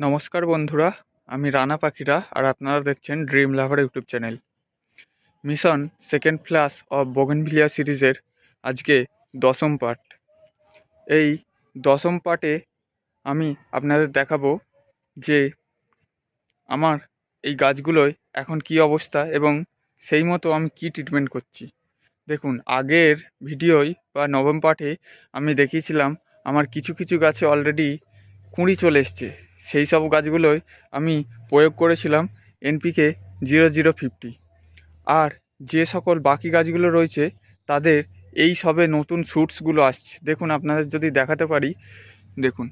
নমস্কার বন্ধুরা, আমি রানা পাখিরা আর আপনারা দেখছেন dream lover YouTube channel. Mission second class of bougainvillea সিরিজের আজকে দশম পার্ট। এই দশম পার্টে আমি আপনাদের দেখাবো যে আমার এই গাছগুলোয় এখন কি অবস্থা এবং সেই মতো আমি কি ট্রিটমেন্ট করছি। দেখুন, আগের ভিডিওয় বা নবম পার্টে আমি দেখিয়েছিলাম, আমার কিছু কিছু গাছে অলরেডি কুঁড়ি চলে এসছে। সেই সব গাছগুলোয় আমি প্রয়োগ করেছিলাম এনপিকে জিরো জিরো ফিফটি আর যে সকল বাকি গাছগুলো রয়েছে, তাদের এই সবে নতুন শ্যুটসগুলো আসছে। দেখুন, আপনাদের যদি দেখাতে পারি, দেখুন।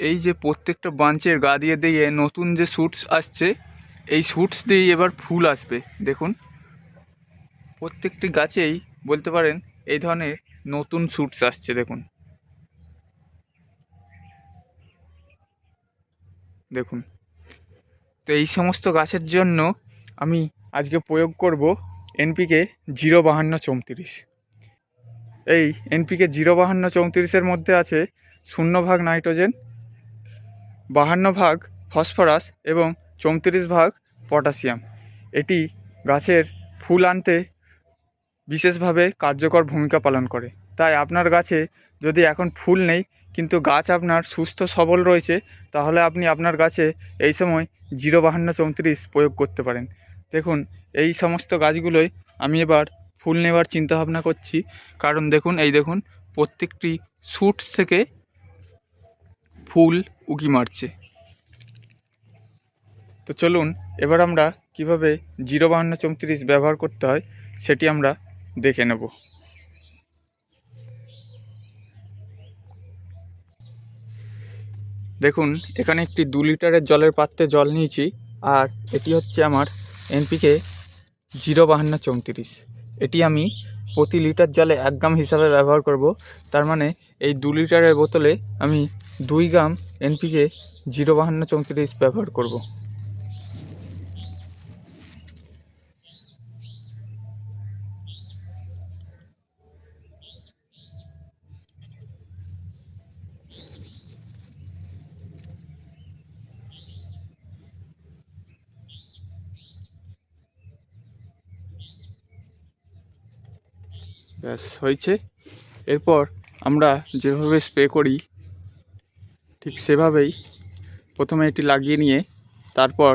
এই যে প্রত্যেকটা বাঞ্চের গা দিয়ে দিয়ে নতুন যে শ্যুটস আসছে, এই শ্যুটস দিয়েই এবার ফুল আসবে। দেখুন, প্রত্যেকটি গাছেই বলতে পারেন এই ধরনের নতুন শ্যুটস আসছে, দেখুন। দেখুন। তো এই সমস্ত গাছের জন্য আমি আজকে প্রয়োগ করব এনপিকে জিরো বাহান্ন চৌত্রিশ। এই এনপিকে জিরো বাহান্ন চৌত্রিশের মধ্যে আছে শূন্য ভাগ নাইট্রোজেন বাহান্ন ভাগ ফসফরাস এবং চৌত্রিশ ভাগ পটাশিয়াম। এটি গাছের ফুল আনতে বিশেষভাবে কার্যকর ভূমিকা পালন করে। তাই আপনার গাছে যদি এখন ফুল নেই, কিন্তু গাছ আপনার সুস্থ সবল রয়েছে, তাহলে আপনি আপনার গাছে এই সময় জিরো বাহান্ন চৌত্রিশ প্রয়োগ করতে পারেন। দেখুন, এই সমস্ত গাছগুলোই আমি এবার ফুল নেবার চিন্তাভাবনা করছি। কারণ দেখুন, এই দেখুন, প্রত্যেকটি শ্যুটস থেকে ফুল উকি মারছে। তো চলুন, এবার আমরা কীভাবে জিরো বাহান্ন চৌত্রিশ ব্যবহার করতে হয়, সেটি আমরা দেখে নেব। দেখুন, এখানে একটি দু লিটারের জলের পাত্রে জল নিয়েছি, আর এটি হচ্ছে আমার এনপিকে জিরো বাহান্ন চৌত্রিশ। এটি আমি প্রতি লিটার জলে এক গ্রাম হিসাবে ব্যবহার করব, তার মানে এই দু লিটারের বোতলে আমি দুই গ্রাম এনপিকে জিরো বাহান্ন চৌত্রিশ ব্যবহার করব। ব্যাস, হয়েছে। এরপর আমরা যেভাবে স্প্রে করি, ঠিক সেভাবেই প্রথমে এটি লাগিয়ে নিয়ে তারপর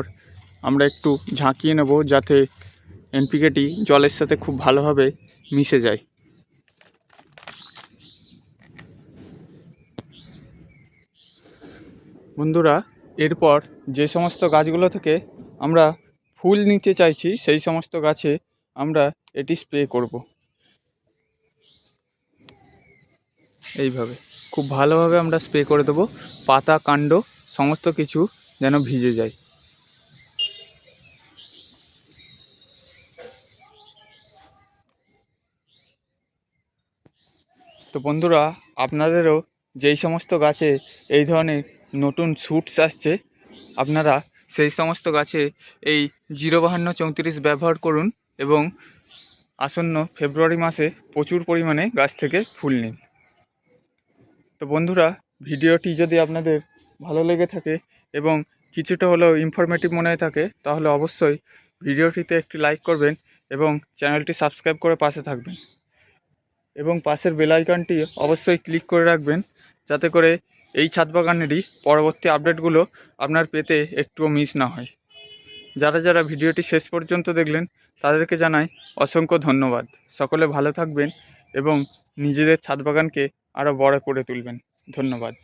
আমরা একটু ঝাঁকিয়ে নেব যাতে এনপিকেটি জলের সাথে খুব ভালোভাবে মিশে যায়। বন্ধুরা, এরপর যে সমস্ত গাছগুলো থেকে আমরা ফুল নিতে চাইছি, সেই সমস্ত গাছে আমরা এটি স্প্রে করব। এইভাবে। খুব ভালোভাবে আমরা স্প্রে করে দেবো। পাতা, কাণ্ড, সমস্ত কিছু যেন ভিজে যায়। তো বন্ধুরা, আপনাদেরও যেই সমস্ত গাছে এই ধরনের নতুন শ্যুটস আসছে, আপনারা সেই সমস্ত গাছে এই জিরো বাহান্ন চৌত্রিশ ব্যবহার করুন এবং আসন্ন ফেব্রুয়ারি মাসে প্রচুর পরিমাণে গাছ থেকে ফুল নিন। তো বন্ধুরা, ভিডিওটি যদি আপনাদের ভালো লেগে থাকে এবং কিছুটা হলেও ইনফরমেটিভ মনে থাকে, তাহলে অবশ্যই ভিডিওটিতে একটি লাইক করবেন এবং চ্যানেলটি সাবস্ক্রাইব করে পাশে থাকবেন। এবং পাশের বেল আইকনটি অবশ্যই ক্লিক করে রাখবেন, যাতে করে এই ছাদ বাগানেরই পরবর্তী আপডেটগুলো আপনার পেতে একটুও মিস না হয়। যারা যারা ভিডিওটি শেষ পর্যন্ত দেখলেন, তাদেরকে জানাই অসংখ্য ধন্যবাদ। সকলে ভালো থাকবেন এবং নিজেদের ছাদ বাগানকে আরও বড় করে তুলবেন। ধন্যবাদ।